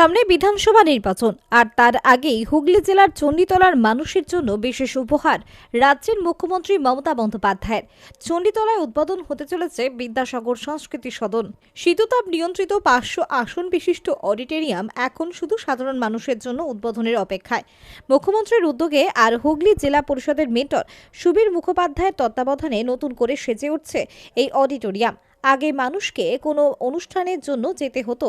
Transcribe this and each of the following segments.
সামনে বিধানসভা নির্বাচন, আর তার আগেই হুগলি জেলার চণ্ডীতলার মানুষের জন্য বিশেষ উপহার রাজ্যের মুখ্যমন্ত্রী মমতা বন্দ্যোপাধ্যায়ের। চণ্ডীতলায় উদ্বোধন হতে চলেছে বিদ্যাসাগর সংস্কৃতি সদন। শীততাপ নিয়ন্ত্রিত পাঁচশো আসন বিশিষ্ট অডিটোরিয়াম এখন শুধু সাধারণ মানুষের জন্য উদ্বোধনের অপেক্ষায়। মুখ্যমন্ত্রীর উদ্যোগে আর হুগলি জেলা পরিষদের মেন্টর সুবীর মুখোপাধ্যায়ের তত্ত্বাবধানে নতুন করে সেজে উঠছে এই অডিটোরিয়াম। আগে মানুষকে কোনো অনুষ্ঠানের জন্য যেতে হতো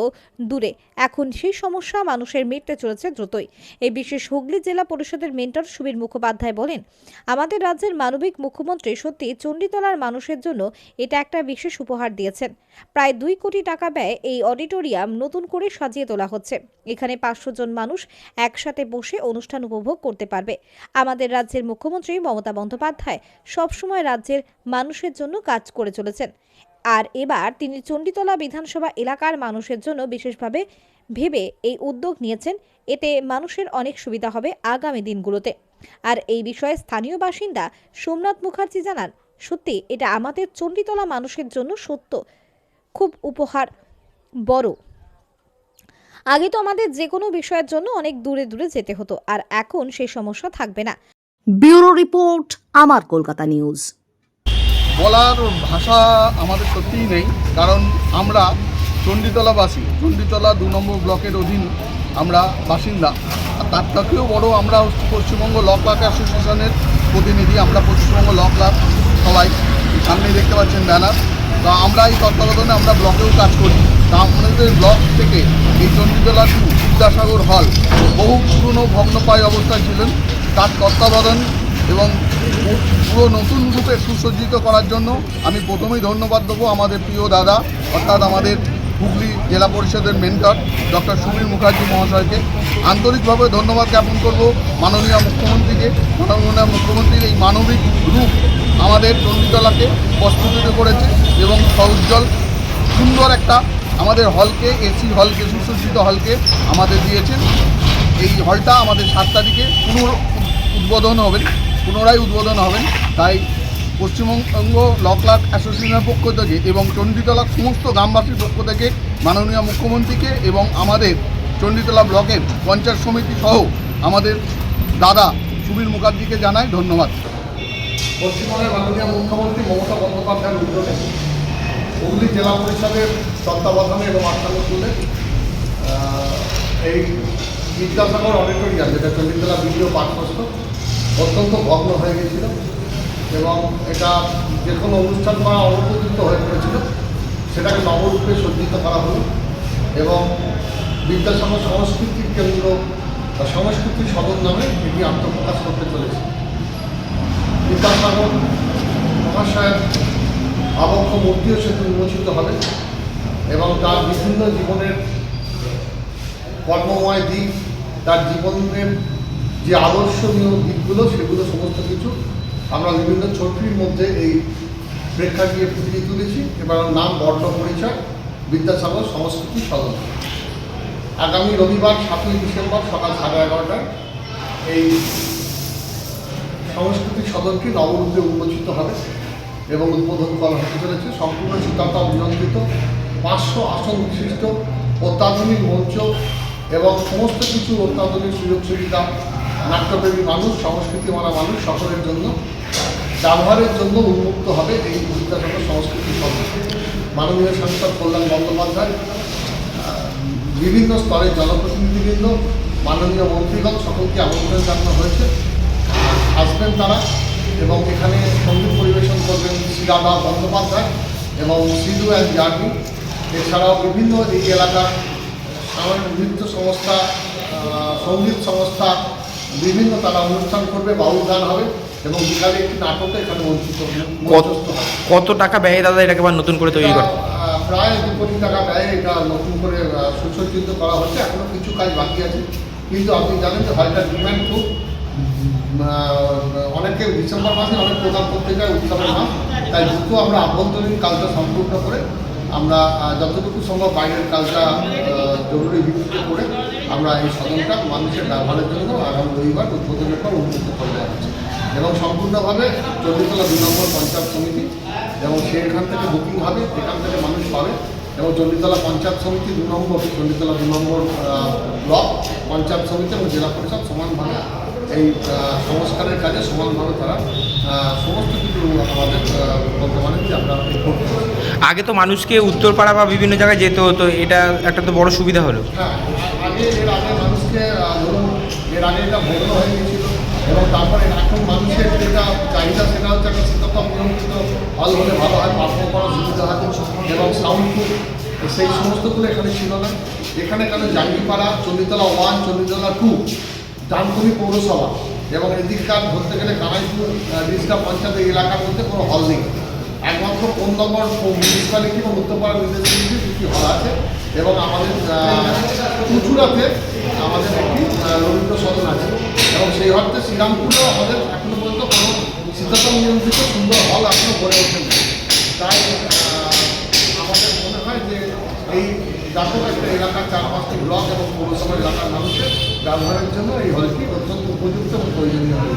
দূরে। এখন সেই সমস্যা মানুষের মিটতে চলেছে দ্রুতই। এই বিশেষ হুগলি জেলা পরিষদের মেন্টর সুবীর মুখোপাধ্যায় বলেন, আমাদের রাজ্যের মানবিক মুখ্যমন্ত্রী সত্যি চণ্ডীতলার মানুষের জন্য এটা একটা বিশেষ উপহার দিয়েছেন। প্রায় দুই কোটি টাকা ব্যয় এই অডিটোরিয়াম নতুন করে সাজিয়ে তোলা হচ্ছে। এখানে পাঁচশো জন মানুষ একসাথে বসে অনুষ্ঠান উপভোগ করতে পারবে। আমাদের রাজ্যের মুখ্যমন্ত্রী মমতা বন্দ্যোপাধ্যায় সবসময় রাজ্যের মানুষের জন্য কাজ করে চলেছেন। আর এবার তিনি চণ্ডীতলা বিধানসভা এলাকার মানুষের জন্য বিশেষভাবে ভেবে এই উদ্যোগ নিয়েছেন। এতে মানুষের অনেক সুবিধা হবে আগামী দিনগুলোতে। আর এই বিষয়ে স্থানীয় বাসিন্দা সোমনাথ মুখার্জি জানান, সত্যি এটা আমাদের চণ্ডীতলা মানুষের জন্য সত্য। খুব উপহার। বড়। আগে তো আমাদের যে কোনো বিষয়ের জন্য অনেক দূরে দূরে যেতে হতো, আর এখন সেই সমস্যা থাকবে না। ব্যুরো রিপোর্ট, আমার কলকাতা নিউজ। বলার ভাষা আমাদের সত্যিই নেই, কারণ আমরা চণ্ডীতলাবাসী। চণ্ডীতলা দু নম্বর ব্লকের অধীন আমরা বাসিন্দা। আর তার থেকেও বড় আমরা পশ্চিমবঙ্গ ল ক্লার্ক অ্যাসোসিয়েশনের প্রতিনিধি, আমরা পশ্চিমবঙ্গ ল ক্লার্ক সবাই। সামনে দেখতে পাচ্ছেন ব্যানার। তো আমরা এই তত্ত্বাবধানে আমরা ব্লকেও কাজ করি। তা আমাদের ব্লক থেকে এই চণ্ডীতলা টু বিদ্যাসাগর হল বহু পুরনো ভগ্নপ্রায় অবস্থায় ছিলেন। তার তত্ত্বাবধান এবং পুরো নতুন রূপে সুসজ্জিত করার জন্য আমি প্রথমেই ধন্যবাদ দেবো আমাদের প্রিয় দাদা, অর্থাৎ আমাদের হুগলি জেলা পরিষদের মেন্টর ডক্টর সুবীর মুখার্জি মহাশয়কে। আন্তরিকভাবে ধন্যবাদ জ্ঞাপন করব মাননীয় মুখ্যমন্ত্রীকে। মাননীয় মুখ্যমন্ত্রীর এই মানবিক রূপ আমাদের চণ্ডীতলাকে প্রস্ফুটিত করেছে এবং সউজ্জ্বল সুন্দর একটা আমাদের হলকে এসি হলকে সুসজ্জিত হলকে আমাদের দিয়েছেন। এই হলটা আমাদের সাত তারিখে পুনর উদ্বোধন হবেন পুনরায় উদ্বোধন হবেন। তাই পশ্চিমবঙ্গ ল ক্লার্ক অ্যাসোসিয়েশনের পক্ষ থেকে এবং চণ্ডীতলার সমস্ত গ্রামবাসীর পক্ষ থেকে মাননীয় মুখ্যমন্ত্রীকে এবং আমাদের চণ্ডীতলা ব্লকের পঞ্চায়েত সমিতি সহ আমাদের দাদা সুবীর মুখার্জিকে জানাই ধন্যবাদ। পশ্চিমবঙ্গের মাননীয় মুখ্যমন্ত্রী মমতা বন্দ্যোপাধ্যায়ের উদ্যোগে হুগলি জেলা পরিষদের তত্ত্বাবধানে এবং আস্থানুকূলে এই বিদ্যাসাগর অডিটোরিয়াম, যেটা চণ্ডীতলা বিডিও পাঠ্যস্থ অত্যন্ত ভগ্ন হয়ে গেছিল এবং এটা যে কোনো অনুষ্ঠান করা অনুপযুক্ত হয়ে পড়েছিল, সেটাকে নবরূপে সজ্জিত করা হলো এবং বিদ্যাসাগর সংস্কৃতির কেন্দ্র বা সংস্কৃতি সদন নামে এটি আত্মপ্রকাশ করতে চলেছে। বিদ্যাসাগর মহাশয়ের আবক্ষ মূর্তিও সেতু উন্মোচিত হবে এবং তার বিভিন্ন জীবনের কর্মময় দিক, তার জীবনের যে আদর্শনীয় দিকগুলো, সেগুলো সমস্ত কিছু আমরা বিভিন্ন ছবির মধ্যে এই প্রেক্ষা প্রেক্ষাগৃহে ফুটিয়ে তুলেছি। এবার নাম বর্ণ পরিচয়, বিদ্যাসাগর সংস্কৃতি সদন আগামী রবিবার, সাতই ডিসেম্বর সকাল সাড়ে এগারোটায় এই সংস্কৃতি সদনটি নবরূপে উন্মোচিত হবে এবং উদ্বোধন করা হতে চলেছে। সম্পূর্ণ শীতাতাপ নিয়ন্ত্রিত পাঁচশো আসন বিশিষ্ট অত্যাধুনিক মঞ্চ এবং সমস্ত কিছু অত্যাধুনিক সুযোগ সুবিধা নাট্যপ্রেমী মানুষ সংস্কৃতি মানা মানুষ সকলের জন্য ব্যবহারের জন্য উন্মুক্ত হবে এই বিদ্যাসাগর সংস্কৃতি সদন মাননীয় সাংসদ কল্যাণ বন্দ্যোপাধ্যায় বিভিন্ন স্তরের জনপ্রতিনিধিবৃন্দ, মাননীয় মন্ত্রীগণ সকলকে আমন্ত্রণ জানানো হয়েছে। আসবেন তারা এবং এখানে সংগীত পরিবেশন করবেন শ্রীরাধা বন্দ্যোপাধ্যায় এবং সিধু অ্যান্ড জার্নি এছাড়াও বিভিন্ন এই এলাকার সামাজিক নৃত্য সংস্থা সংগীত সংস্থা বিভিন্ন তারা অনুষ্ঠান করবে বাউল গান হবে এবং বিকালে একটি নাটকও এখানে মঞ্চিত কত কত টাকা ব্যয় দাদা এটাকে আবার নতুন করে তৈরি করে? প্রায় দু কোটি টাকা ব্যয়ে এটা নতুন করে সুসজ্জিত করা হচ্ছে এখনও কিছু কাজ বাকি আছে। কিন্তু আপনি জানেন যে হলটার ডিমান্ড খুব অনেকে ডিসেম্বর মাসে অনেক প্রোগ্রাম করতে যায় উৎসবের মাস তাই দ্রুত আমরা আভ্যন্তরীণ কাজটা সম্পূর্ণ করে আমরা যতটুকু সম্ভব বাইরের কাজটা জরুরি ভিত্তিতে করে আমরা এই সদনটা মানুষের ব্যবহারের জন্য আগামী রবিবার উদ্বোধনের পর উন্মুক্ত করে দেওয়া হচ্ছে। এবং সম্পূর্ণভাবে চণ্ডীতলা দুই নম্বর পঞ্চায়েত সমিতি এবং সেখান থেকে বুকিং হবে এখান থেকে মানুষ পাবে। এবং চণ্ডীতলা পঞ্চায়েত সমিতি দু নম্বর চণ্ডীতলা দু নম্বর ব্লক পঞ্চায়েত সমিতি এবং জেলা পরিষদ সমানভাবে এই সংস্কারের কাজে সমানভাবে তারা সমস্ত কিছু আমাদের বলতে পারেন যে আমরা আগে তো মানুষকে উত্তরপাড়া বা বিভিন্ন জায়গায় যেতে হতো এটা একটা তো বড় সুবিধা হলো। হ্যাঁ আগে এর আগে মানুষকে ধরুন এর আগে এটা বন্ধ হয়ে গেছিল এবং তারপরে এখন মানুষের যেটা চাহিদা সেটা হচ্ছে একটা শীততাপ নিয়ন্ত্রিত হল হলে ভালো হয় পারফর্ম করার সুবিধা হয় এবং সাউন্ড সেই সমস্তগুলো এখানে ছিল না। এখানে কেন জাঙ্গিপাড়া চল্লিতলা ওয়ান চল্লিতলা টু ডানকুনি পৌরসভা এবং এদিককার ধরতে গেলে কানাইপুর ডিস্ট্রিক্ট পঞ্চায়েত এলাকার মধ্যে কোনো হল নেই। একমাত্র কোন নম্বর মিউনিসিপ্যালিটি এবং উত্তরপাড়া মিউনিসিপ্যালিটি দুটি হল আছে। এবং আমাদের চুচুড়াতে আমাদের একটি রবীন্দ্র সদন আছে। এবং সেই অর্থে শ্রীরামপুরেও আমাদের এখনও পর্যন্ত কোনো শীততাপ নিয়ন্ত্রিত সুন্দর হল এখনও গড়ে ওঠেনি। তাই আমাদের মনে হয় যে এই ব্যাপক একটা এলাকার চার পাঁচটি ব্লক এবং পৌরসভা এলাকার মানুষের ব্যবহারের জন্য এই হলটি অত্যন্ত উপযুক্ত এবং প্রয়োজনীয় হল।